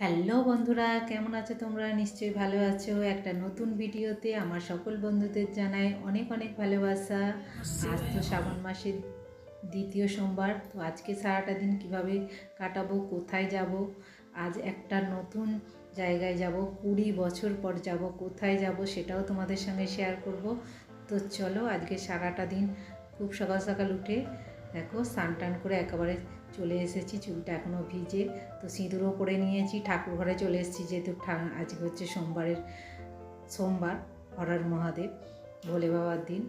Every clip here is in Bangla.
হ্যালো বন্ধুরা, কেমন আছো তোমরা? নিশ্চয়ই ভালো আছো। একটা নতুন ভিডিওতে আমার সকল বন্ধুদের জানাই অনেক অনেক ভালোবাসা। আজ তো শ্রাবণ মাসের দ্বিতীয় সোমবার, তো আজকে সারাটা দিন কীভাবে কাটাবো, কোথায় যাব? আজ একটা নতুন জায়গায় যাব, কুড়ি বছর পর যাব, কোথায় যাব সেটাও তোমাদের সঙ্গে শেয়ার করব। তো চলো আজকে সারাটা দিন খুব সকাল সকাল উঠে দেখো স্নান টান করে একেবারে চলে এসেছি, চুলটা এখনও ভিজে। তো সিঁদুরও করে নিয়েছি ঠাকুর ঘরে চলে এসেছি যেহেতু আজকে হচ্ছে সোমবারের, সোমবার, হরার মহাদেব, ভোলে বাবার দিন।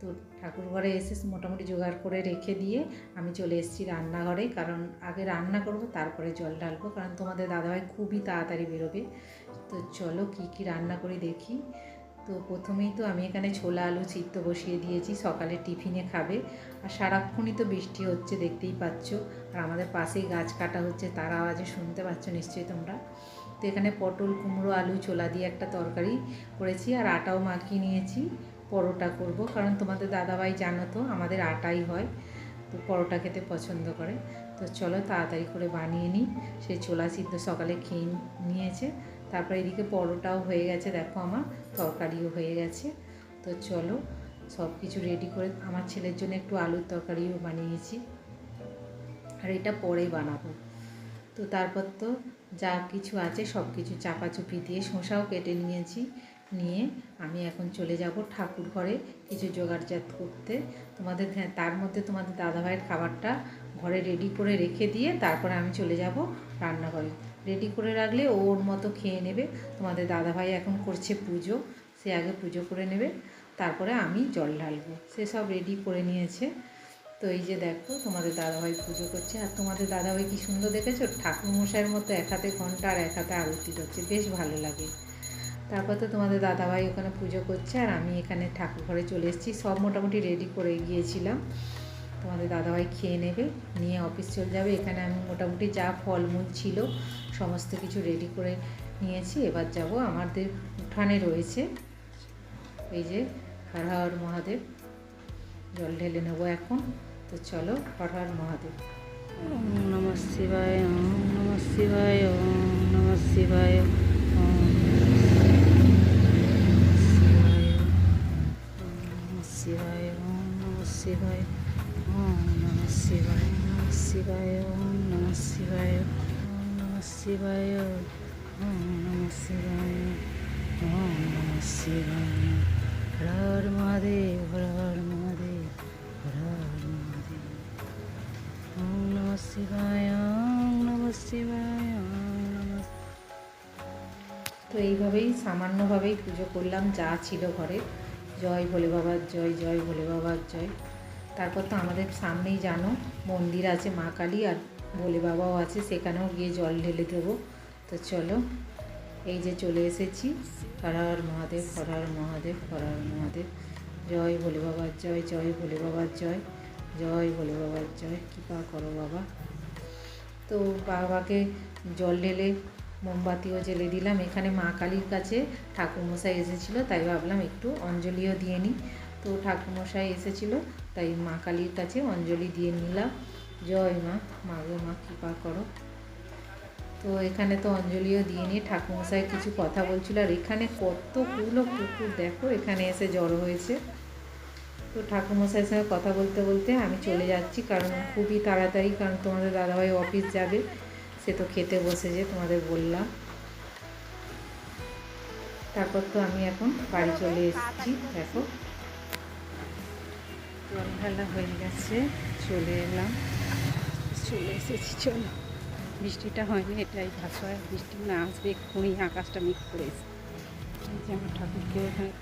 তো ঠাকুর ঘরে এসে মোটামুটি জোগাড় করে রেখে দিয়ে আমি চলে এসেছি রান্নাঘরে, কারণ আগে রান্না করব, তারপরে জল ঢালবো। কারণ তোমাদের দাদাভাই খুবই তাড়াতাড়ি বেরোবে। তো চলো কি কি রান্না করি দেখি। তো প্রথমেই তো আমি এখানে ছোলা আলু সিদ্ধ বসিয়ে দিয়েছি, সকালে টিফিনে খাবে। আর সারাক্ষণই তো বৃষ্টি হচ্ছে, দেখতেই পাচ্ছ। আর আমাদের পাশেই গাছ কাটা হচ্ছে, তার আওয়াজে শুনতে পাচ্ছ নিশ্চয়ই তোমরা। তো এখানে পটল, কুমড়ো, আলু, ছোলা দিয়ে একটা তরকারি করেছি, আর আটাও মাখিয়ে নিয়েছি। পরোটা করব, কারণ তোমাদের দাদাভাই জানো তো, আমাদের আটাই হয়, তো পরোটা খেতে পছন্দ করে। তো চলো তাড়াতাড়ি করে বানিয়ে নিই। সেই ছোলা সিদ্ধ সকালে খেয়ে নিয়েছে। তারপরে এদিকে পরোটাও হয়ে গেছে, দেখো আমার, তরকারিও হয়ে গেছে। তো চলো সব কিছু রেডি করে আমার ছেলের জন্য একটু আলুর তরকারিও বানিয়েছি। আর এটা পরে বানাবো। তো তারপর তো যা কিছু আছে সব কিছু চাপাচুপি দিয়ে শসাও কেটে নিয়েছি, নিয়ে আমি এখন চলে যাব ঠাকুর ঘরে কিছু জোগাড়জাত করতে। তোমাদের হ্যাঁ তার মধ্যে তোমাদের দাদাভাইয়ের খাবারটা ঘরে রেডি করে রেখে দিয়ে তারপরে আমি চলে যাব রান্নাঘরে। রেডি করে রাখলে ও ওর মতো খেয়ে নেবে। তোমাদের দাদাভাই এখন করছে পুজো, সে আগে পুজো করে নেবে, তারপরে আমি জল ঢালবো। সে সব রেডি করে নিয়েছে। তো এই যে দেখো, তোমাদের দাদাভাই পুজো করছে। আর তোমাদের দাদাভাই কি সুন্দর দেখেছ? ঠাকুর মশাইয়ের মতো এক হাতে ঘণ্টা আর এক হাতে আরতি করছে। বেশ ভালো লাগে। তারপর তো তোমাদের দাদাভাই ওখানে পুজো করছে। আর আমি এখানে ঠাকুর ঘরে চলে এসেছি। সব মোটামুটি রেডি করে গিয়েছিলাম। তোমাদের দাদাভাই খেয়ে নেবে, নিয়ে অফিস চলে যাবে। এখানে আমি মোটামুটি যা ফলমূল ছিল সমস্ত কিছু রেডি করে নিয়েছি। এবার যাব আমাদের উঠানে রয়েছে। এই যে হর হর মহাদেব, জল ঢেলে নেব এখন। তো চলো হর হর মহাদেব নমঃ শিবায় নমঃ শিবায় নমঃ শিবায় শিবায় নমঃ শিবায়। শিবায় শিবায় শিবায় মহাদেব তো এইভাবেই, সামান্যভাবেই পুজো করলাম, যা ছিল ঘরে। জয় ভোলে বাবার জয় জয় ভোলে বাবার জয়। তারপর তো আমাদের সামনেই জানো, মন্দির আছে মা কালী আর ভোলে বাবাও আছে, সেখানেও গিয়ে জল ঢেলে দেবো। তো চলো, এই যে চলে এসেছি। হর হর মহাদেব, হর হর মহাদেব, হর হর মহাদেব। জয় ভোলে বাবার জয় জয় ভোলে বাবার জয় জয় ভোলে বাবার জয়। কৃপা করো বাবা। তো বাবাকে জল ঢেলে মোমবাতিও জ্বেলে দিলাম। এখানে মা কালীর কাছে ঠাকুরমশাই এসেছিল, তাই ভাবলাম একটু অঞ্জলিও দিয়ে নিই। তো ঠাকুরমশাই এসেছিল তাই মা কালীর কাছে অঞ্জলি দিয়ে নিলাম। জয় মা মা গো মা, কৃপা করো। তো এখানে তো অঞ্জলিও দিয়ে নিয়ে ঠাকুমশাই কিছু কথা বলছিল। আর এখানে কতগুলো কুকুর দেখো, এখানে এসে জড়ো হয়েছে। তো ঠাকুমশাইয়ের সঙ্গে কথা বলতে বলতে আমি চলে যাচ্ছি, কারণ খুবই তাড়াতাড়ি, কারণ তোমাদের দাদাভাই অফিস যাবে, সে তো খেতে বসেছে তোমাদের বললাম। তারপর তো আমি এখন বাড়ি চলে এসেছি, দেখো। জল ঢালা হয়ে গেছে, চলে এলাম। চলে এসেছি, চলো। বৃষ্টিটা হয়নি, এটাই ভাষায় বৃষ্টি না আসবে, এক্ষুনি আকাশটা মিট করে এই আমার ঠাকুরকে ওখানে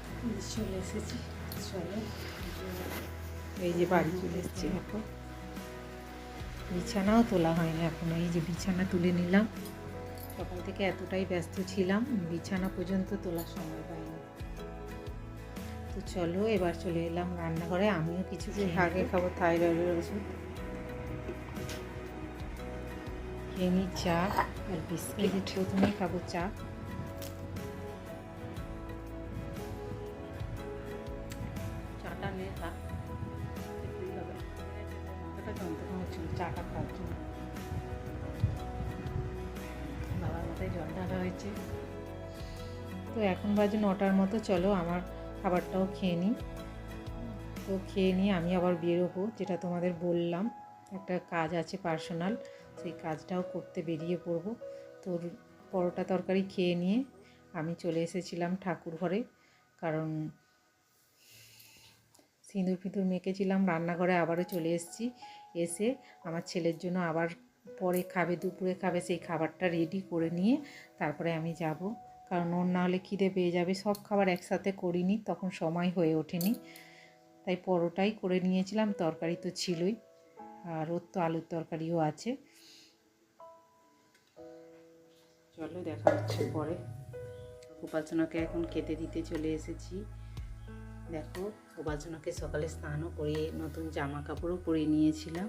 চলে এসেছি, চলো। এই যে বাড়ি চলে এসেছি এখন। বিছানাও তোলা হয়নি এখন, এই যে বিছানা তুলে নিলাম। সকাল থেকে এতটাই ব্যস্ত ছিলাম, বিছানা পর্যন্ত তোলার সময় পাইনি। তো চলো এবার চলে এলাম রান্নাঘরে। আমিও কিছু আগে খাব থাইরয়েডের ওষুধ। খেয়ে নিই চা আর বিস্কিট। প্রথমেই খাব চা। চাটা নে যন্ত্রণা হচ্ছিল চাটা খাওয়ার জন্য বাবার মাথায় জল ঢালা হয়েছে। তো এখন বাজে নটার মতো চলো আমার খাবারটাও খেয়ে নিই। তো খেয়ে নিয়ে আমি আবার বেরোবো, যেটা তোমাদের বললাম। একটা কাজ আছে পার্সোনাল, সেই কাজটাও করতে বেরিয়ে পড়ব। তো পরোটা তরকারি খেয়ে নিয়ে আমি চলে এসেছিলাম ঠাকুর ঘরে, কারণ সিঁদুর ফিঁদুর মেখেছিলাম, রান্নাঘরে আবারও চলে এসেছি। এসে আমার ছেলের জন্য আবার পরে খাবে, দুপুরে খাবে, সেই খাবারটা রেডি করে নিয়ে তারপরে আমি যাব। কারণ ওর না হলে খিদে পেয়ে যাবে। সব খাবার একসাথে করিনি তখন সময় হয়ে ওঠেনি। তাই পরোটাই করে নিয়েছিলাম তরকারি তো ছিলই। আর ওর তো আলুর তরকারিও আছে। চলো দেখা হচ্ছে পরে। উপাসনাকে এখন খেতে দিতে চলে এসেছি। দেখো উপাসনাকে সকালে স্নানও করে নতুন জামা কাপড়ও পরে নিয়েছিলাম।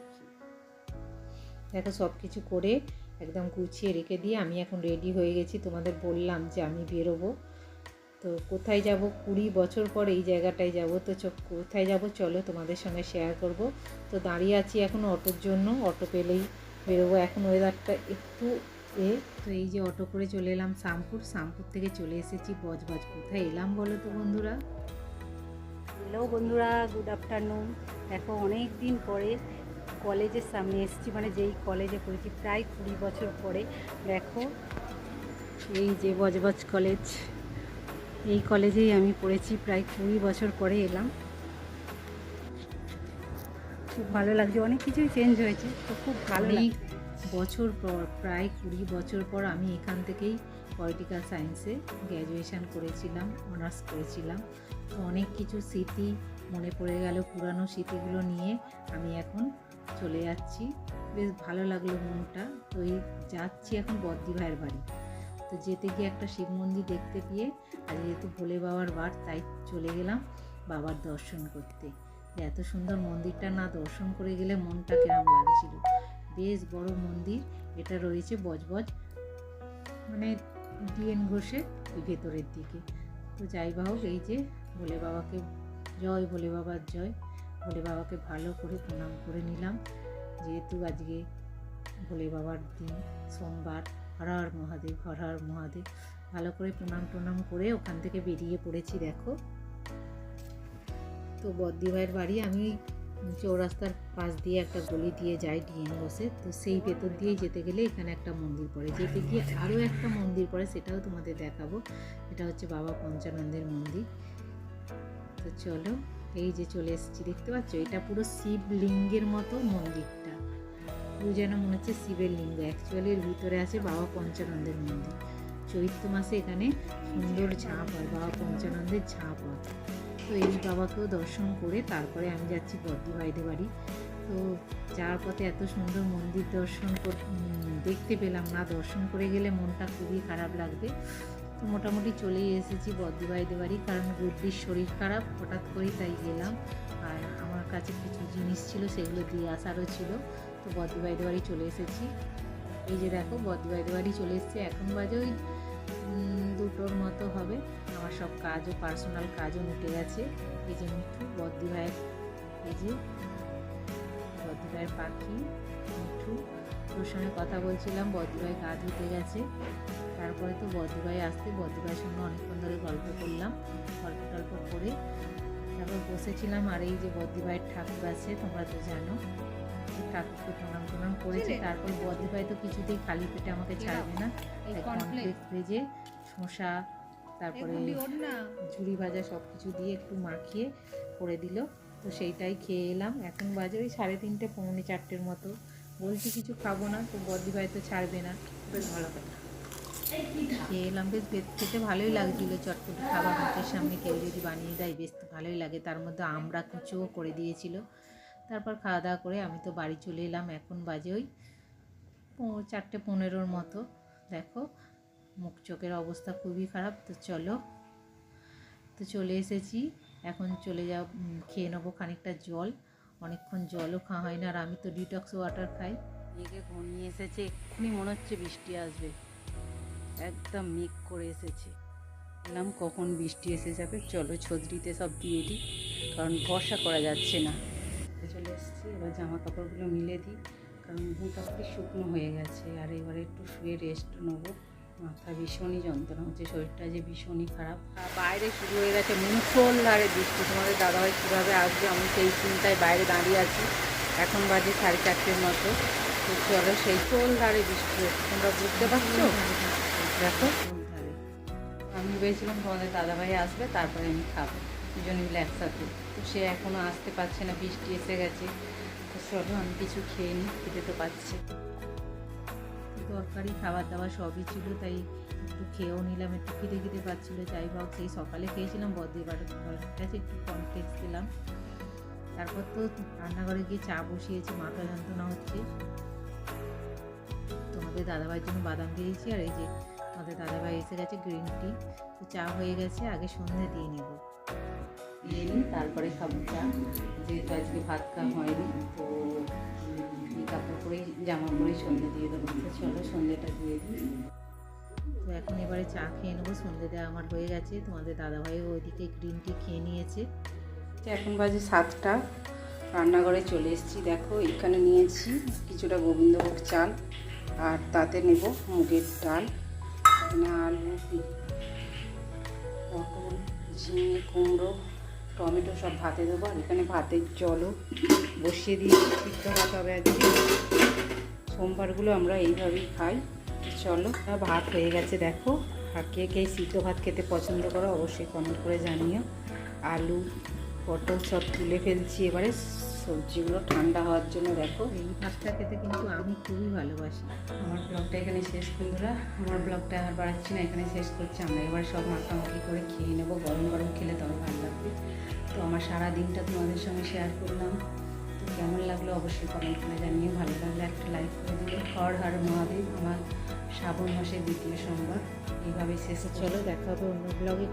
দেখো সব কিছু করে একদম গুছিয়ে রেখে দিয়ে আমি এখন রেডি হয়ে গেছি। তোমাদের বললাম যে আমি বেরোবো। তো কোথায় যাব? কুড়ি বছর পর এই জায়গাটায় যাব। তো কোথায় যাব চলো তোমাদের সঙ্গে শেয়ার করব। তো দাঁড়িয়ে আছি এখন অটোর জন্য। অটো পেলেই বেরোবো। এখন ওয়েদারটা একটু এ, তো এই যে অটো করে চলে এলাম শামপুর শামপুর থেকে চলে এসেছি বজবজ। কোথায় এলাম বলো তো বন্ধুরা? হ্যালো বন্ধুরা গুড আফটারনুন দেখো অনেক দিন পরে কলেজের সামনে এসেছি মানে যেই কলেজে পড়েছি প্রায় কুড়ি বছর পরে। দেখো এই যে বজবজ কলেজ এই কলেজেই আমি পড়েছি প্রায় কুড়ি বছর পরে এলাম। খুব ভালো লাগছে অনেক কিছুই চেঞ্জ হয়েছে তো খুব ভালো বছর পর প্রায় কুড়ি বছর পর আমি এখান থেকেই পলিটিক্যাল সায়েন্সে গ্র্যাজুয়েশান করেছিলাম অনার্স করেছিলাম। তো অনেক কিছু স্মৃতি মনে পড়ে গেল পুরানো স্মৃতিগুলো নিয়ে আমি এখন চলে যাচ্ছি। বেশ ভালো লাগল মনটা। তো এই যাচ্ছি এখন বদ্দি ভাইয়ের বাড়ি। তো যেতে গিয়ে একটা শিব মন্দির দেখতে গিয়ে আর যেহেতু ভোলে বাবার বার, তাই চলে গেলাম বাবার দর্শন করতে। এত সুন্দর মন্দিরটা না দর্শন করে গেলে মনটা কেরাম লাগছিল? বেশ বড় মন্দির। এটা রয়েছে বজবজ মানে ডিএন ঘোষে ওই ভেতরের দিকে। তো যাই হোক, এই যে ভোলে বাবাকে জয়, ভোলে বাবার জয়। ভোলে বাবাকে ভালো করে প্রণাম করে নিলাম। যেহেতু আজকে ভোলে বাবার দিন, সোমবার, হর হর মহাদেব, হর হর মহাদেব, ভালো করে প্রণাম টনাম করে ওখান থেকে বেরিয়ে পড়েছি, দেখো। তো বদ্দি ভাইয়ের বাড়ি, আমি চৌরাস্তার পাশ দিয়ে একটা গলি দিয়ে যাই ডিএন বসে। তো সেই ভেতর দিয়েই যেতে গেলে এখানে একটা মন্দির পড়ে। যেতে গিয়ে আরও একটা মন্দির পড়ে, সেটাও তোমাদের দেখাবো। এটা হচ্ছে বাবা পঞ্চানন্দের মন্দির। তো চলো এই যে চলে এসেছি, দেখতে পাচ্ছ? এটা পুরো শিবলিঙ্গের মতো মন্দিরটা। পুরো যেন মনে হচ্ছে শিবের লিঙ্গ। অ্যাকচুয়ালি এর ভিতরে আছে বাবা পঞ্চানন্দের মন্দির। চৈত্র মাসে এখানে সুন্দর ঝাঁপ হয়, বাবা পঞ্চানন্দের ঝাঁপ হয়। তো এই বাবাকেও দর্শন করে তারপরে আমি যাচ্ছি বদ্দি ভাইদের বাড়ি। তো যাওয়ার পথে এত সুন্দর মন্দির দর্শন দেখতে পেলাম না। দর্শন করে গেলে মনটা খুবই খারাপ লাগবে। মোটামুটি চলেই এসেছি বদ্দি ভাইদের বাড়ি, কারণ গুড্ডির শরীর খারাপ, হঠাৎ করেই তাই গেলাম। আর আমার কাছে কিছু জিনিস ছিল, সেগুলো দিয়ে আসারও ছিল। তো বদ্দি ভাইদের বাড়ি চলে এসেছি। এই যে দেখো বদ্দি ভাইদের বাড়ি চলে এসেছি। এখন বাজে ওই দুটোর মতো হবে। আমার সব কাজও, পার্সোনাল কাজও মিটে গেছে। এই যে মিঠু বদ্দি ভাইয়ের এই যে বদ্দি ভাইয়ের পাখি, মিঠু। তোর সঙ্গে কথা বলছিলাম বদ্দি ভাই ধুতে গেছে। তারপরে তো বদ্দি ভাই আসতে বদ্দি সঙ্গে অনেকক্ষণ ধরে গল্প করলাম গল্প টল্প করে তারপর বসেছিলাম আর এই যে বদদিভাইয়ের ঠাকুর আছে তোমরা তো জানো ঠাকুরকে প্রণাম প্রণাম করেছি তারপর বদদিভাই তো কিছুতেই খালি পেটে আমাকে ছাড়বে না এই তাই ভেজে শসা তারপরে ঝুড়ি ভাজা সব কিছু দিয়ে একটু মাখিয়ে করে দিল তো সেইটাই খেয়ে এলাম। এখন বাজে ওই সাড়ে তিনটে পৌনে চারটের মতো। বলছি কিছু খাব না তো বদ্দি ভাই তো ছাড়বে না। বেশ ভালো কথা। খেয়ে এলাম। বেশ খেতে ভালোই লাগছিল চটপট খাবার মুখের সামনে কেউ যদি বানিয়ে দেয়, বেশ ভালোই লাগে। তার মধ্যে আমরা কুচোও করে দিয়েছিল। তারপর খাওয়া দাওয়া করে আমি তো বাড়ি চলে এলাম এখন বাজে ওই চারটে পনেরোর মতো। দেখো, মুখ চোখের অবস্থা খুবই খারাপ। তো চলো, তো চলে এসেছি। এখন চলে যাও খেয়ে নেব খানিকটা জল। অনেকক্ষণ জলও খাওয়া হয় না আর আমি তো ডিটক্স ওয়াটার খাই। ঘনিয়ে এসেছে, এক্ষুনি মনে হচ্ছে বৃষ্টি আসবে। একদম মেঘ করে এসেছে। বললাম, কখন বৃষ্টি এসে যাবে? চলো ছত্রিতে সব দিয়ে দিই, কারণ ভরসা করা যাচ্ছে না। চলে এসেছি, এবার জামা কাপড়গুলো মিলে দিই, কারণ করে শুকনো হয়ে গেছে। আর এবার একটু শুয়ে রেস্ট নেব। মাথা ভীষণই যন্ত্রণা হচ্ছে, শরীরটা যে ভীষণই খারাপ। আর বাইরে শুরু হয়ে গেছে মুসলধারে বৃষ্টি। তোমাদের দাদাভাই কীভাবে আসবে, আমি সেই চিন্তায় বাইরে দাঁড়িয়ে আছি। এখন বাজে সাড়ে চারটের মতো। তো চলো সেই চোল ধারে বৃষ্টি হচ্ছে, তোমরা বুঝতে পারছ? দেখো আমি ভেবেছিলাম তোমাদের দাদাভাই আসবে, তারপরে আমি খাব। দুজনে মিলে একসাথে। তো সে এখনও আসতে পারছে না, বৃষ্টি এসে গেছে। তো চলো, আমি কিছু খেয়ে নিই খেতে তো পাচ্ছি। তরকারি, খাবার দাবার সবই ছিল, তাই একটু খেয়েও নিলাম, একটু খিদে খিদে পাচ্ছিল। যাই হোক, সেই সকালে খেয়েছিলাম বাড়ির কাছে একটু কমপ্লেক্স দিলাম। তারপর তো রান্নাঘরে গিয়ে চা বসিয়েছি, মাথা যন্ত্রণা হচ্ছে। তোমাদের দাদাভাইয়ের জন্য বাদাম দিয়েছি, আর এই যে আমাদের দাদাভাই এসে গেছে গ্রিন টি তো চা হয়ে গেছে আগে সন্ধে দিয়ে নেব। দিয়ে নিই তারপরে খাব চা যেহেতু আজকে ভাত খাওয়া হয়নি তো এই কাপড় পরেই জামা পরেই সন্ধে দিয়ে দেবো। চলো সন্ধেটা দিয়ে দিই। তো এখন এবারে চা খেয়ে নেব। সন্ধে দেওয়া আমার হয়ে গেছে। তোমাদের দাদাভাইও ওইদিকে গ্রিন টি খেয়ে নিয়েছে। এখন বাজে সাতটা। রান্নাঘরে চলে এসেছি। দেখো এখানে নিয়েছি কিছুটা গোবিন্দভোগ চাল আর তাতে নেব মুগের ডাল। এখানে আলু পটল, ঝিঙে, কুমড়ো, টমেটো সব ভাতে দেবো আর এখানে ভাতের জলও বসিয়ে দিয়ে সিদ্ধ ভাত হবে আজকে। সোমবারগুলো আমরা এইভাবেই খাই। চলো ভাত হয়ে গেছে, দেখো। আর কে কে সিদ্ধ ভাত খেতে পছন্দ করো অবশ্যই কমেন্ট করে জানিও। আলু, পটল সব তুলে ফেলছি এবারে। সবজিগুলো ঠান্ডা হওয়ার জন্য দেখো। এই ভাতটা খেতে কিন্তু আমি খুবই ভালোবাসি। আমার ব্লগটা এখানে শেষ বন্ধুরা। আমার ব্লগটা আর বাড়াচ্ছি না এখানে শেষ করছি। আমরা এবার সব মাখামাখি করে খেয়ে নেব। গরম গরম খেলে তবে ভালো লাগবে। তো আমার সারা দিনটা তোমাদের সঙ্গে শেয়ার করলাম। তো কেমন লাগল অবশ্যই কমেন্ট করে জানিয়ে ভালো লাগলে একটা লাইক করে দিলে হর হর মহাদেব আমার শ্রাবণ মাসের দ্বিতীয় সোমবার। এইভাবেই শেষ চলো দেখা হবে অন্য ব্লগে